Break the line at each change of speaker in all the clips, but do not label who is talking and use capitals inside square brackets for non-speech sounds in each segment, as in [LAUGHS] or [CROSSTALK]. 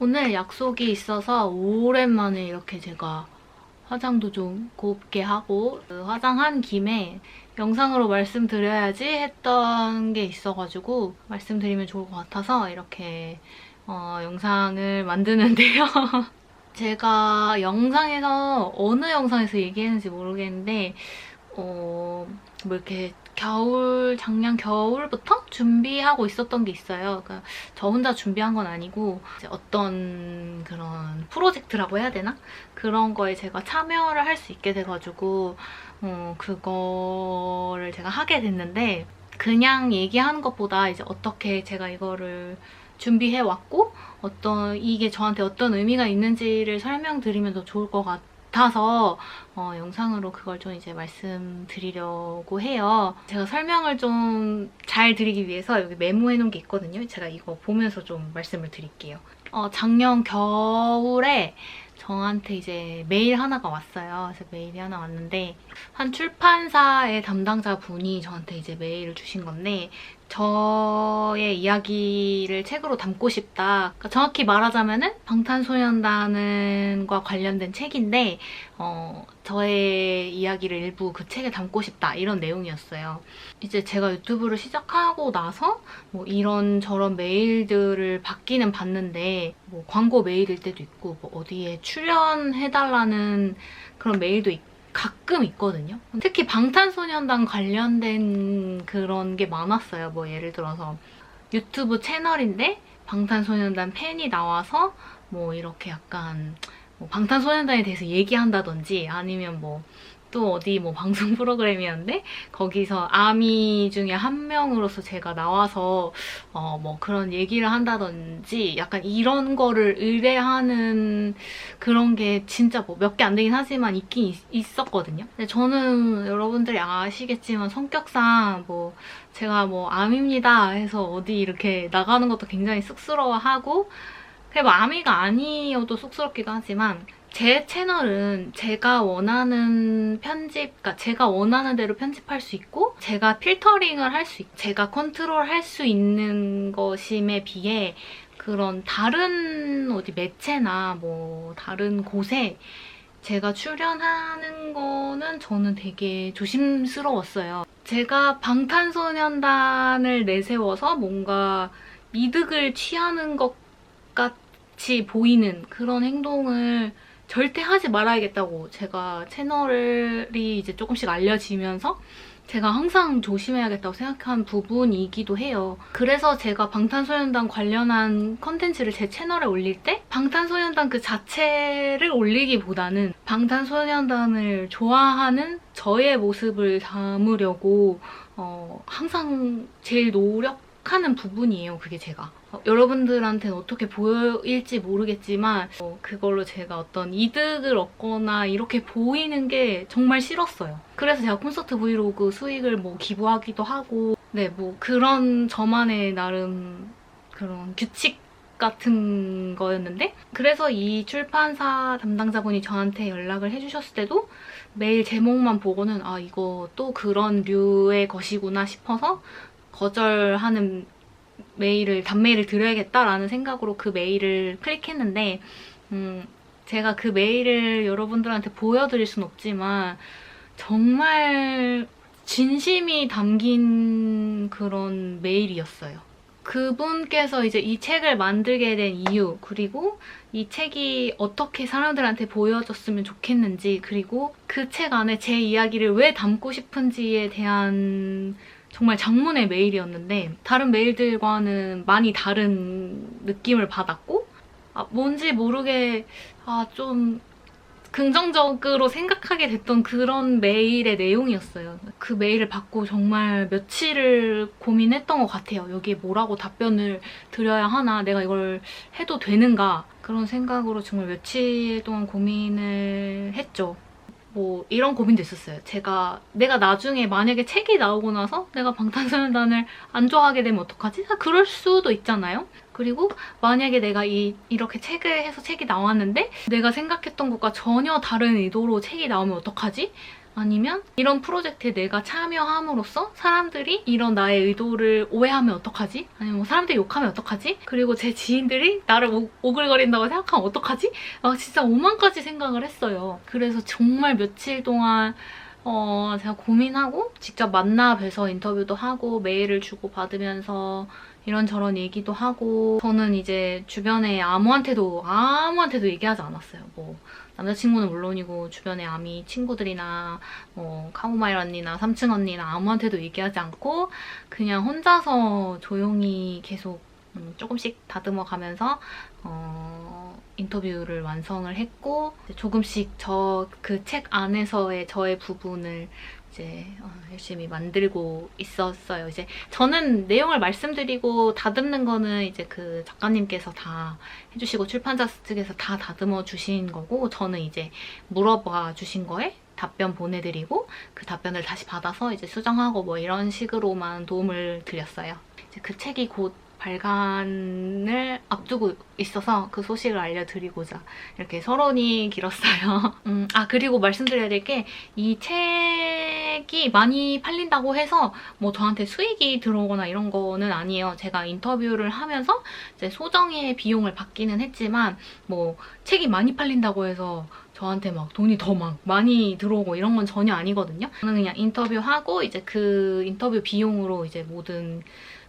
오늘 약속이 있어서 오랜만에 이렇게 제가 화장도 좀 곱게 하고 그 화장한 김에 영상으로 말씀드려야지 했던 게 있어가지고 말씀드리면 좋을 것 같아서 이렇게 어, 영상을 만드는데요. [LAUGHS] 제가 영상에서 어느 영상에서 얘기했는지 모르겠는데 어, 뭐 이렇게 겨울 작년 겨울부터 준비하고 있었던 게 있어요. 그러니까 저 혼자 준비한 건 아니고 어떤 그런 프로젝트라고 해야 되나 그런 거에 제가 참여를 할 수 있게 돼가지고 어, 그거를 제가 하게 됐는데 그냥 얘기하는 것보다 이제 어떻게 제가 이거를 준비해 왔고 어떤 이게 저한테 어떤 의미가 있는지를 설명드리면 더 좋을 것 같아 서 어, 영상으로 그걸 좀 이제 말씀드리려고 해요. 제가 설명을 좀 잘 드리기 위해서 여기 메모해 놓은 게 있거든요. 제가 이거 보면서 좀 말씀을 드릴게요. 어, 작년 겨울에 저한테 이제 메일 하나가 왔어요. 그래서 메일이 하나 왔는데 한 출판사의 담당자 분이 저한테 이제 메일을 주신 건데 저의 이야기를 책으로 담고 싶다. 그러니까 정확히 말하자면 은 방탄소년단과 관련된 책인데 어, 저의 이야기를 일부 그 책에 담고 싶다 이런 내용이었어요. 이제 제가 유튜브를 시작하고 나서 뭐 이런 저런 메일들을 받기는 받는데 뭐 광고 메일일 때도 있고 뭐 어디에 출연해달라는 그런 메일도 있고 가끔 있거든요. 특히 방탄소년단 관련된 그런 게 많았어요. 뭐 예를 들어서 유튜브 채널인데 방탄소년단 팬이 나와서 뭐 이렇게 약간 뭐 방탄소년단에 대해서 얘기한다든지 아니면 뭐 또 어디 뭐 방송 [LAUGHS] 프로그램이었는데 거기서 아미 중에 한 명으로서 제가 나와서 어 뭐 그런 얘기를 한다든지 약간 이런 거를 의뢰하는 그런 게 진짜 뭐 몇 개 안 되긴 하지만 있긴 있, 었거든요. 근데 저는 여러분들이 아시겠지만 성격상 뭐 제가 뭐 암입니다 해서 어디 이렇게 나가는 것도 굉장히 쑥스러워하고 그게 뭐 아미가 아니어도 쑥스럽기도 하지만 제 채널은 제가 원하는 편집, 그러니까 제가 원하는 대로 편집할 수 있고 제가 필터링을 할 수 있고 제가 컨트롤할 수 있는 것임에 비해 그런 다른 어디 매체나 뭐 다른 곳에 제가 출연하는 거는 저는 되게 조심스러웠어요. 제가 방탄소년단을 내세워서 뭔가 이득을 취하는 것 같이 보이는 그런 행동을 절대 하지 말아야겠다고 제가 채널이 이제 조금씩 알려지면서 제가 항상 조심해야겠다고 생각한 부분이기도 해요. 그래서 제가 방탄소년단 관련한 컨텐츠를 제 채널에 올릴 때 방탄소년단 그 자체를 올리기보다는 방탄소년단을 좋아하는 저의 모습을 담으려고 어, 항상 제일 노력 하는 부분이에요. 그게 제가. 어, 여러분들한테는 어떻게 보일지 모르겠지만 어, 그걸로 제가 어떤 이득을 얻거나 이렇게 보이는 게 정말 싫었어요. 그래서 제가 콘서트 브이로그 수익을 뭐 기부하기도 하고 네 뭐 그런 저만의 나름 그런 규칙 같은 거였는데 그래서 이 출판사 담당자분이 저한테 연락을 해주셨을 때도 메일 제목만 보고는 아 이거 또 그런 류의 것이구나 싶어서 거절하는 메일을 단메일을 드려야겠다라는 생각으로 그 메일을 클릭했는데 음, 제가 그 메일을 여러분들한테 보여드릴 순 없지만 정말 진심이 담긴 그런 메일이었어요. 그분께서 이제 이 책을 만들게 된 이유, 그리고 이 책이 어떻게 사람들한테 보여졌으면 좋겠는지, 그리고 그 책 안에 제 이야기를 왜 담고 싶은지에 대한 정말 장문의 메일이었는데 다른 메일들과는 많이 다른 느낌을 받았고 아, 뭔지 모르게 아, 좀 긍정적으로 생각하게 됐던 그런 메일의 내용이었어요. 그 메일을 받고 정말 며칠을 고민했던 것 같아요. 여기에 뭐라고 답변을 드려야 하나, 내가 이걸 해도 되는가 그런 생각으로 정말 며칠 동안 고민을 했죠. 뭐 이런 고민도 있었어요. 제가 내가 나중에 만약에 책이 나오고 나서 내가 방탄소년단을 안 좋아하게 되면 어떡하지? 아, 그럴 수도 있잖아요. 그리고 만약에 내가 이, 이렇게 책을 해서 책이 나왔는데 내가 생각했던 것과 전혀 다른 의도로 책이 나오면 어떡하지? 아니면 이런 프로젝트에 내가 참여함으로써 사람들이 이런 나의 의도를 오해하면 어떡하지? 아니면 뭐 사람들이 욕하면 어떡하지? 그리고 제 지인들이 나를 오, 오글거린다고 생각하면 어떡하지? 막 진짜 오만 가지 생각을 했어요. 그래서 정말 며칠 동안 어, 제가 고민하고 직접 만나 뵈서 인터뷰도 하고 메일을 주고 받으면서 이런저런 얘기도 하고 저는 이제 주변에 아무한테도 아무한테도 얘기하지 않았어요. 뭐 남자친구는 물론이고 주변에 아미 친구들이나 뭐 카모마일 언니나 삼층 언니나 아무한테도 얘기하지 않고 그냥 혼자서 조용히 계속 음, 조금씩 다듬어 가면서 어, 인터뷰를 완성을 했고 조금씩 저 그 책 안에서의 저의 부분을 이제 어, 열심히 만들고 있었어요. 이제 저는 내용을 말씀드리고 다듬는 거는 이제 그 작가님께서 다 해주시고 출판사 측에서 다 다듬어 주신 거고 저는 이제 물어봐 주신 거에 답변 보내드리고 그 답변을 다시 받아서 이제 수정하고 뭐 이런 식으로만 도움을 드렸어요. 이제 그 책이 곧 발간을 앞두고 있어서 그 소식을 알려드리고자 이렇게 서론이 길었어요. [LAUGHS] 음, 아 그리고 말씀드려야 될 게 이 책이 많이 팔린다고 해서 뭐 저한테 수익이 들어오거나 이런 거는 아니에요. 제가 인터뷰를 하면서 이제 소정의 비용을 받기는 했지만 뭐 책이 많이 팔린다고 해서 저한테 막 돈이 더 막 많이 들어오고 이런 건 전혀 아니거든요. 저는 그냥 인터뷰하고 이제 그 인터뷰 비용으로 이제 모든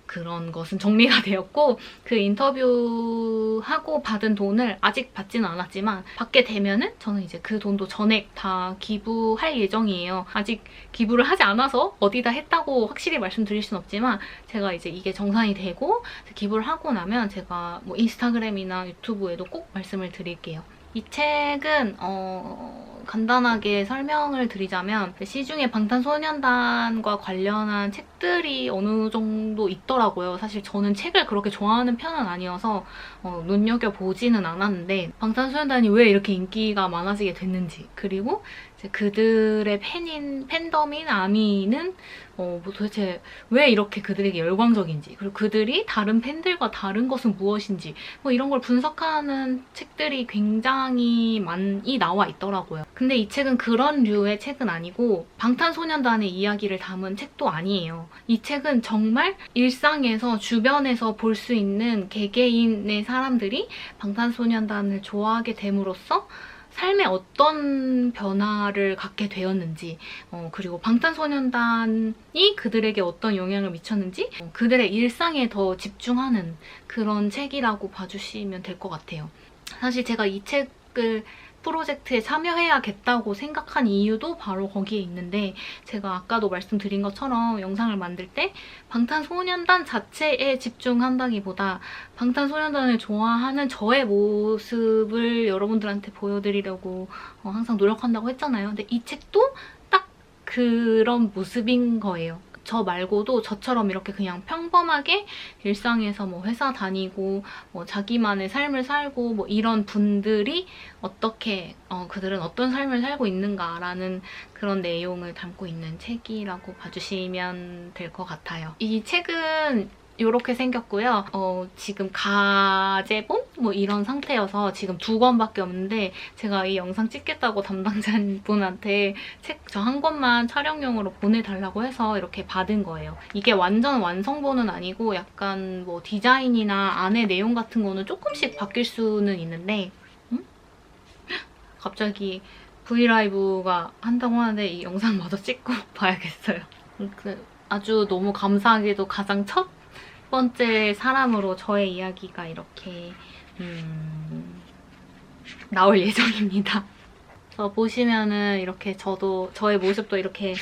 그런 것은 정리가 [LAUGHS] 되었고 그 인터뷰하고 받은 돈을 아직 받지는 않았지만 받게 되면은 저는 이제 그 돈도 전액 다 기부할 예정이에요. 아직 기부를 하지 않아서 어디다 했다고 확실히 말씀드릴 순 없지만 제가 이제 이게 정산이 되고 기부를 하고 나면 제가 뭐 인스타그램이나 유튜브에도 꼭 말씀을 드릴게요. 이 책은 어, 간단하게 설명을 드리자면 시중에 방탄소년단과 관련한 책들이 어느 정도 있더라고요. 사실 저는 책을 그렇게 좋아하는 편은 아니어서 어, 눈여겨보지는 않았는데 방탄소년단이 왜 이렇게 인기가 많아지게 됐는지 그리고 그들의 팬인 팬덤인 아미는 어, 뭐 도대체 왜 이렇게 그들에게 열광적인지 그리고 그들이 다른 팬들과 다른 것은 무엇인지 뭐 이런 걸 분석하는 책들이 굉장히 많이 나와 있더라고요. 근데 이 책은 그런 류의 책은 아니고 방탄소년단의 이야기를 담은 책도 아니에요. 이 책은 정말 일상에서 주변에서 볼 수 있는 개개인의 사람들이 방탄소년단을 좋아하게 됨으로써 삶에 어떤 변화를 갖게 되었는지 어, 그리고 방탄소년단이 그들에게 어떤 영향을 미쳤는지 어, 그들의 일상에 더 집중하는 그런 책이라고 봐주시면 될 것 같아요. 사실 제가 이 책을 프로젝트에 참여해야겠다고 생각한 이유도 바로 거기에 있는데 제가 아까도 말씀드린 것처럼 영상을 만들 때 방탄소년단 자체에 집중한다기보다 방탄소년단을 좋아하는 저의 모습을 여러분들한테 보여드리려고 어, 항상 노력한다고 했잖아요. 근데 이 책도 딱 그런 모습인 거예요. 저 말고도 저처럼 이렇게 그냥 평범하게 일상에서 뭐 회사 다니고 뭐 자기만의 삶을 살고 뭐 이런 분들이 어떻게 어, 그들은 어떤 삶을 살고 있는가라는 그런 내용을 담고 있는 책이라고 봐주시면 될 것 같아요. 이 책은 이렇게 생겼고요. 어, 지금 가제본? 뭐 이런 상태여서 지금 두 권밖에 없는데 제가 이 영상 찍겠다고 담당자분한테 [LAUGHS] 책 저 한 권만 촬영용으로 보내달라고 해서 이렇게 받은 거예요. 이게 완전 완성본은 아니고 약간 뭐 디자인이나 안에 내용 같은 거는 조금씩 바뀔 수는 있는데 음? [LAUGHS] 갑자기 브이라이브가 한다고 하는데 이 영상마저 [LAUGHS] 찍고 봐야겠어요. 그 아주 너무 감사하게도 가장 첫 번째 사람으로 저의 이야기가 이렇게 음, 나올 예정입니다. 저 보시면은 이렇게 저도 저의 모습도 이렇게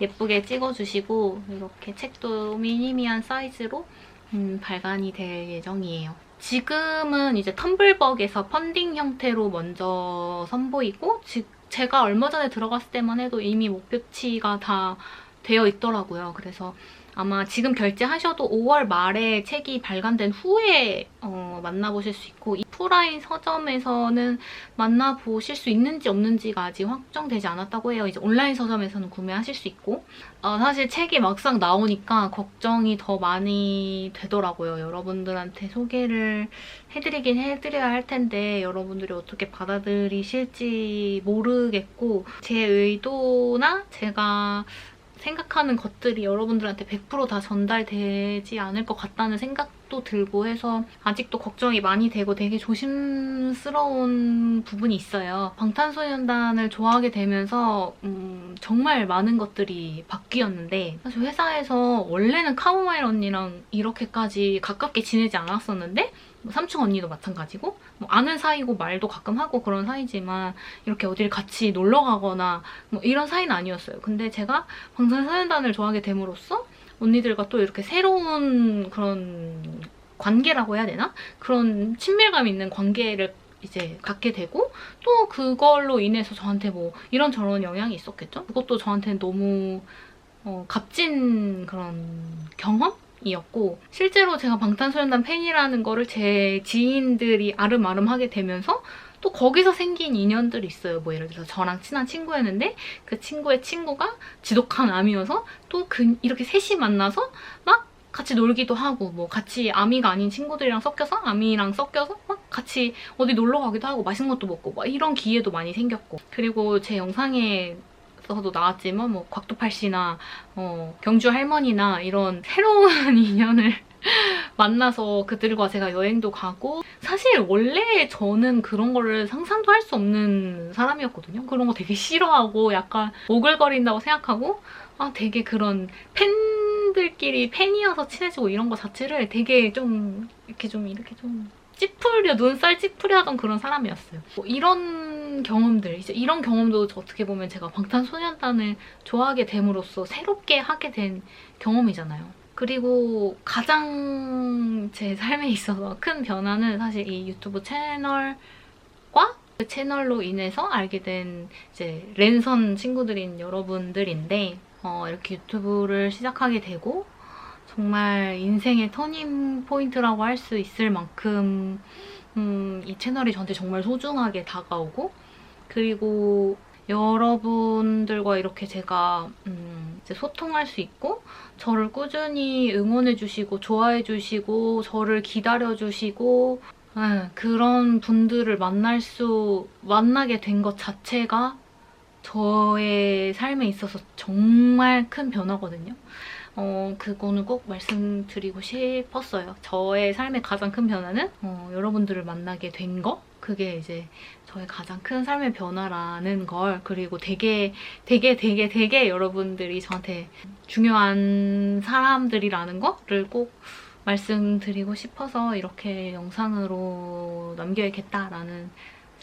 예쁘게 찍어주시고 이렇게 책도 미니미한 사이즈로 음, 발간이 될 예정이에요. 지금은 이제 텀블벅에서 펀딩 형태로 먼저 선보이고 즉 제가 얼마 전에 들어갔을 때만 해도 이미 목표치가 다 되어 있더라고요. 그래서 아마 지금 결제하셔도 5월 말에 책이 발간된 후에 어, 만나보실 수 있고 이 프라인 서점에서는 만나보실 수 있는지 없는지가 아직 확정되지 않았다고 해요. 이제 온라인 서점에서는 구매하실 수 있고 어, 사실 책이 막상 나오니까 걱정이 더 많이 되더라고요. 여러분들한테 소개를 해드리긴 해드려야 할 텐데 여러분들이 어떻게 받아들이실지 모르겠고 제 의도나 제가 생각하는 것들이 여러분들한테 100%다 전달되지 않을 것 같다는 생각도 들고 해서 아직도 걱정이 많이 되고 되게 조심스러운 부분이 있어요. 방탄소년단을 좋아하게 되면서 음, 정말 많은 것들이 바뀌었는데 사실 회사에서 원래는 카모마일 언니랑 이렇게까지 가깝게 지내지 않았었는데 뭐 삼촌 언니도 마찬가지고 뭐 아는 사이고 말도 가끔 하고 그런 사이지만 이렇게 어딜 같이 놀러 가거나 뭐 이런 사이는 아니었어요. 근데 제가 방탄소년단을 좋아하게 됨으로써 언니들과 또 이렇게 새로운 그런 관계라고 해야 되나? 그런 친밀감 있는 관계를 이제 갖게 되고 또 그걸로 인해서 저한테 뭐 이런저런 영향이 있었겠죠? 그것도 저한테는 너무 어, 값진 그런 경험? 이었고 실제로 제가 방탄소년단 팬이라는 거를 제 지인들이 아름아름 하게 되면서 또 거기서 생긴 인연들이 있어요. 뭐 예를 들어서 저랑 친한 친구였는데 그 친구의 친구가 지독한 암이어서 또 그 이렇게 셋이 만나서 막 같이 놀기도 하고 뭐 같이 아미가 아닌 친구들이랑 섞여서 아미랑 섞여서 막 같이 어디 놀러 가기도 하고 맛있는 것도 먹고 막 이런 기회도 많이 생겼고 그리고 제 영상에 서도 나왔지만 뭐 곽도팔 씨나 어, 경주 할머니나 이런 새로운 [LAUGHS] 인연을 [LAUGHS] 만나서 그들과 제가 여행도 가고 사실 원래 저는 그런 거를 상상도 할 수 없는 사람이었거든요. 그런 거 되게 싫어하고 약간 오글거린다고 생각하고 아 되게 그런 팬들끼리 팬이어서 친해지고 이런 거 자체를 되게 좀 이렇게 좀 이렇게 좀 찌푸려 눈살 찌푸려 하던 그런 사람이었어요. 뭐 이런 경험들 이제 이런 경험도 어떻게 보면 제가 방탄소년단을 좋아하게 됨으로써 새롭게 하게 된 경험이잖아요. 그리고 가장 제 삶에 있어서 큰 변화는 사실 이 유튜브 채널과 그 채널로 인해서 알게 된 이제 랜선 친구들인 여러분들인데 어, 이렇게 유튜브를 시작하게 되고 정말 인생의 터닝 포인트라고 할 수 있을 만큼 음, 이 채널이 저한테 정말 소중하게 다가오고 그리고 여러분들과 이렇게 제가 음, 소통할 수 있고 저를 꾸준히 응원해주시고 좋아해주시고 저를 기다려주시고 네, 그런 분들을 만날 수 만나게 된 것 자체가 저의 삶에 있어서 정말 큰 변화거든요. 어, 그거는 꼭 말씀드리고 싶었어요. 저의 삶의 가장 큰 변화는 어, 여러분들을 만나게 된 거? 그게 이제 저의 가장 큰 삶의 변화라는 걸 그리고 되게 되게 되게 되게 여러분들이 저한테 중요한 사람들이라는 거를 꼭 말씀드리고 싶어서 이렇게 영상으로 남겨야겠다라는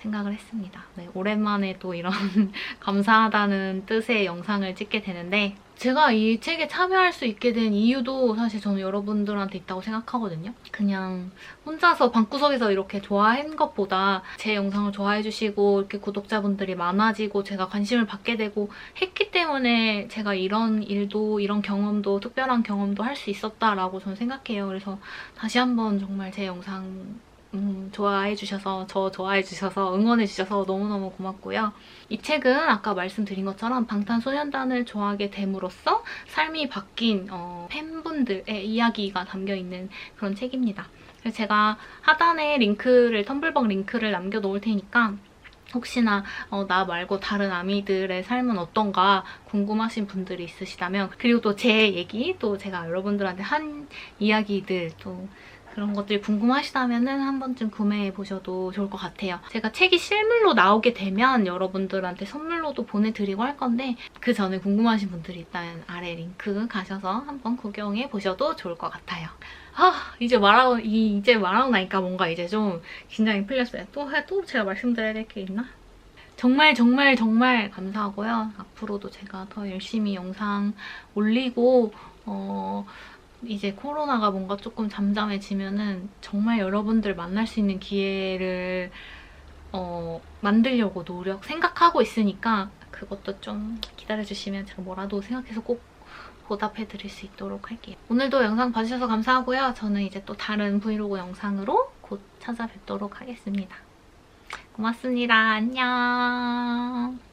생각을 했습니다. 네, 오랜만에 또 이런 [LAUGHS] 감사하다는 뜻의 영상을 찍게 되는데 제가 이 책에 참여할 수 있게 된 이유도 사실 저는 여러분들한테 있다고 생각하거든요. 그냥 혼자서 방구석에서 이렇게 좋아한 것보다 제 영상을 좋아해 주시고 이렇게 구독자분들이 많아지고 제가 관심을 받게 되고 했기 때문에 제가 이런 일도 이런 경험도 특별한 경험도 할 수 있었다라고 저는 생각해요. 그래서 다시 한번 정말 제 영상 음, 좋아해 주셔서 저 좋아해 주셔서 응원해 주셔서 너무너무 고맙고요. 이 책은 아까 말씀드린 것처럼 방탄소년단을 좋아하게 됨으로써 삶이 바뀐 어, 팬분들의 이야기가 담겨있는 그런 책입니다. 그래서 제가 하단에 링크를 텀블벅 링크를 남겨놓을 테니까 혹시나 어, 나 말고 다른 아미들의 삶은 어떤가 궁금하신 분들이 있으시다면 그리고 또 제 얘기 또 제가 여러분들한테 한 이야기들 또 그런 것들이 궁금하시다면 한 번쯤 구매해 보셔도 좋을 것 같아요. 제가 책이 실물로 나오게 되면 여러분들한테 선물로도 보내드리고 할 건데 그 전에 궁금하신 분들이 있다면 아래 링크 가셔서 한번 구경해 보셔도 좋을 것 같아요. 아 이제 말하고 이제 말하고 나니까 뭔가 이제 좀 긴장이 풀렸어요. 또, 또 제가 말씀드려야 될 게 있나? 정말 정말 정말 감사하고요. 앞으로도 제가 더 열심히 영상 올리고 어, 이제 코로나가 뭔가 조금 잠잠해지면은 정말 여러분들 만날 수 있는 기회를 어, 만들려고 노력, 생각하고 있으니까 그것도 좀 기다려주시면 제가 뭐라도 생각해서 꼭 보답해드릴 수 있도록 할게요. 오늘도 영상 봐주셔서 감사하고요. 저는 이제 또 다른 브이로그 영상으로 곧 찾아뵙도록 하겠습니다. 고맙습니다. 안녕.